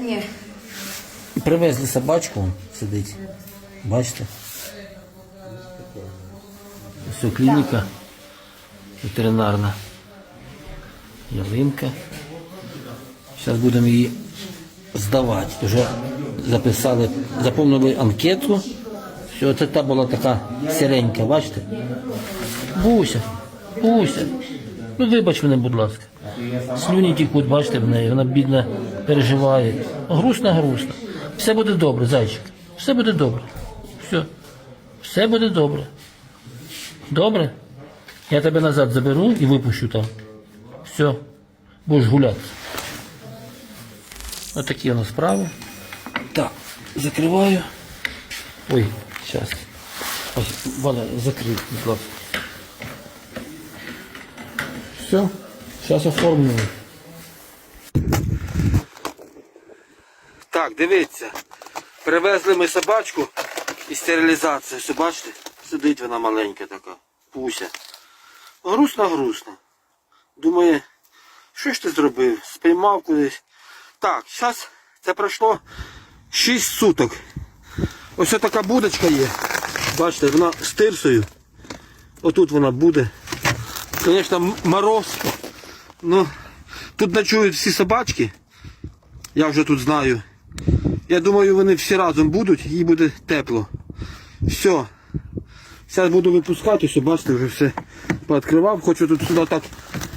Ні. Привезли собачку, сидить. Бачите? Все, клініка ветеринарна. Ялинка. Зараз будемо її здавати. Вже записали, заповнили анкету. Все, це та була така сіренька, бачите? Буся, Буся. Ну вибач мене, будь ласка. Слюні тікуть, бачите в неї, вона бідна переживає. Грустна, грустна. Все буде добре, зайчик. Все буде добре. Все. Все буде добре. Добре? Я тебе назад заберу і випущу там. Все. Будеш гуляти. Ось такі у нас справи. Так, закриваю. Ой, зараз. Ось, Валя, закрий, будь ласка. Все, зараз оформлюємо. Так, дивіться. Привезли ми собачку із стерилізації. Все, бачите? Сидить вона маленька така. Пуся. Грустно, грустно. Думає, що ж ти зробив? Спіймав кудись. Так, зараз це пройшло 6 суток. Ось така будочка є. Бачите, вона з тирсою. Отут вона буде. Звісно, мороз. Ну, тут ночують всі собачки. Я вже тут знаю. Я думаю, вони всі разом будуть, їй буде тепло. Все. Зараз буду випускати, все, бачите, вже все пооткривав. Хочу тут сюди так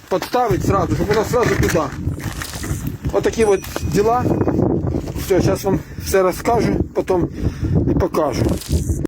підставити сразу, щоб вона сразу туди. Отакі от діла. Все, зараз вам все розкажу, потім і покажу.